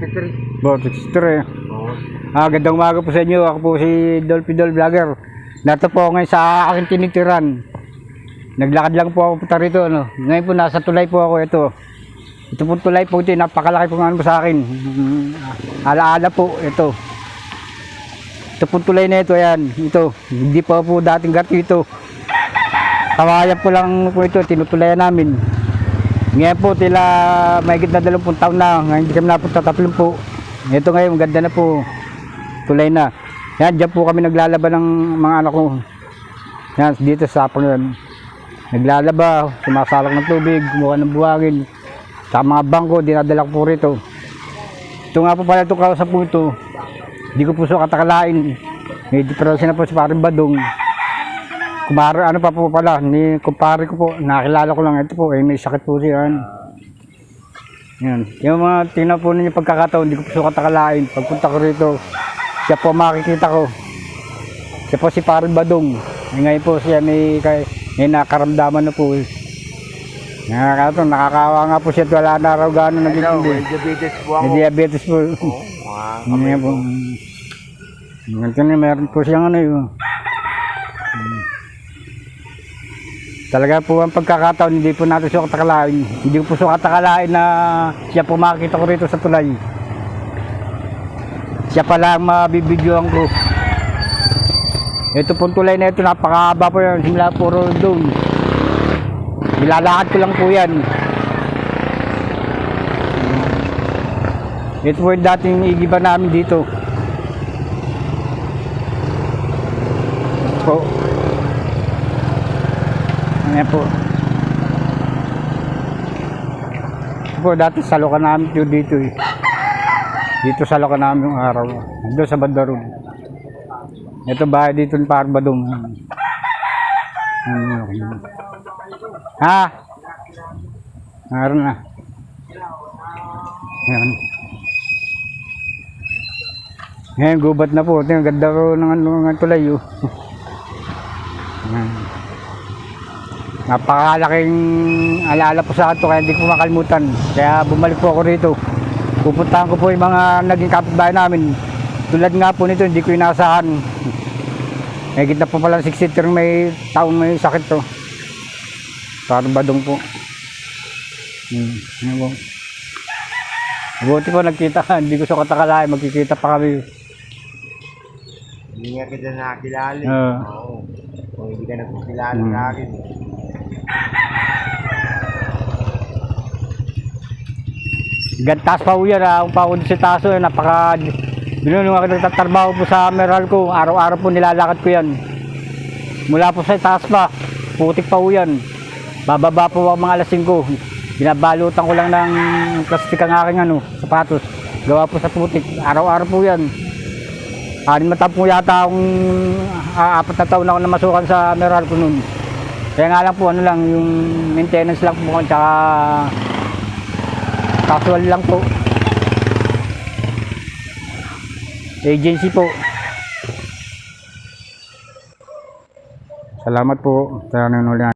63. Bo, 63. Oo. Ah, gandang umaga po sa inyo. Ako po si Dolphy Dol Vlogger. Nato po ngayon sa aking tinitiran. Naglakad lang po ako punta rito. Ano. Ngayon po nasa tulay po ako ito. Ito po tulay po ito. Napakalaki po ano po sa akin. Mm, Alaala po ito. Ito po tulay na ito. Ayan. Ito. Hindi pa po dating gato ito. Kawayan po lang po ito. Tinutulayan namin. Ngayon po tila may na dalawampung taon na. Ngayon hindi kami napunta tatlong po. Ito ngayon ganda na po. Tulay na. Yan, dyan po kami naglalaba ng mga anak ko. Yan, dito sa yan. Naglalaba, sumasalak ng tubig, kumuha ng buhangin. Sa mga bangko, dinadala po rito. Ito nga po pala ito kausap po ito. Hindi ko po so katakalain. May diferensya na po si Paring Badong. Kumare, ano pa po pala, ni kumpare ko po, nakilala ko lang ito po, eh, may sakit po siya. Yan. Yan. Yung mga tingnan po ninyo pagkakataon, hindi ko po katakalain. Pagpunta ko rito, siya po makikita ko. Siya po si Paring Badong. Eh, ngayon po siya may, kay, may nakaramdaman na po. eh. Nakakato, nakakawa nga po siya at wala na raw gano'n Ikaw, hindi. may diabetes po May ako. diabetes po. Oo, mga kamay Ngayon po. Ganito na, meron po siyang ano yun. Hmm. Talaga po ang pagkakataon, hindi po natin siya katakalain. Hindi po siya katakalain na siya po makikita ko rito sa tulay. Siya pala ang mabibidyoan ko. Ito pong tulay na ito, napakahaba po yan. Simula puro doon. Nilalakad ko lang po yan. Ito po yung dating igiba namin dito. Ito po. Ayan po. Ito po, dati salokan namin ito dito eh. Dito salokan namin yung araw. Doon sa Bandarod. Ito bahay dito ni Parbadong. Ano, Ha? Meron na. Yan. Ngayon, gubat na po. Tingnan, ganda ko ng ano ng tulay. Oh. Yan. Napakalaking alaala po sa akin to, kaya hindi ko makalimutan. Kaya bumalik po ako rito. Pupuntahan ko po yung mga naging kapitbahay namin. Tulad nga po nito, hindi ko inasahan. May gitna po pala 60 may taong may sakit to. Parang badong po. Hmm, ano po. Buti po nagkita hindi ko sa katakalain, magkikita pa kami. Hindi nga kita nakakilala. Oo. Oo. Kung hindi ka nagkakilala Hmm. sa akin. Gantas pa po yan, ah. Ang pa ako sa taso, eh, napaka... Binunong ako nagtatrabaho po sa meral ko, araw-araw po nilalakad ko yan. Mula po sa taas pa, putik pa po yan. Bababa po ang mga alas 5. Binabalutan ko lang ng plastik ang aking ano, sapatos. Gawa po sa putik. Araw-araw po yan. Anin matap po yata akong ah, apat na taon ako na masukan sa meral ko noon. Kaya nga lang po, ano lang, yung maintenance lang po, tsaka casual lang po. Agency po. Salamat po sa nanonood.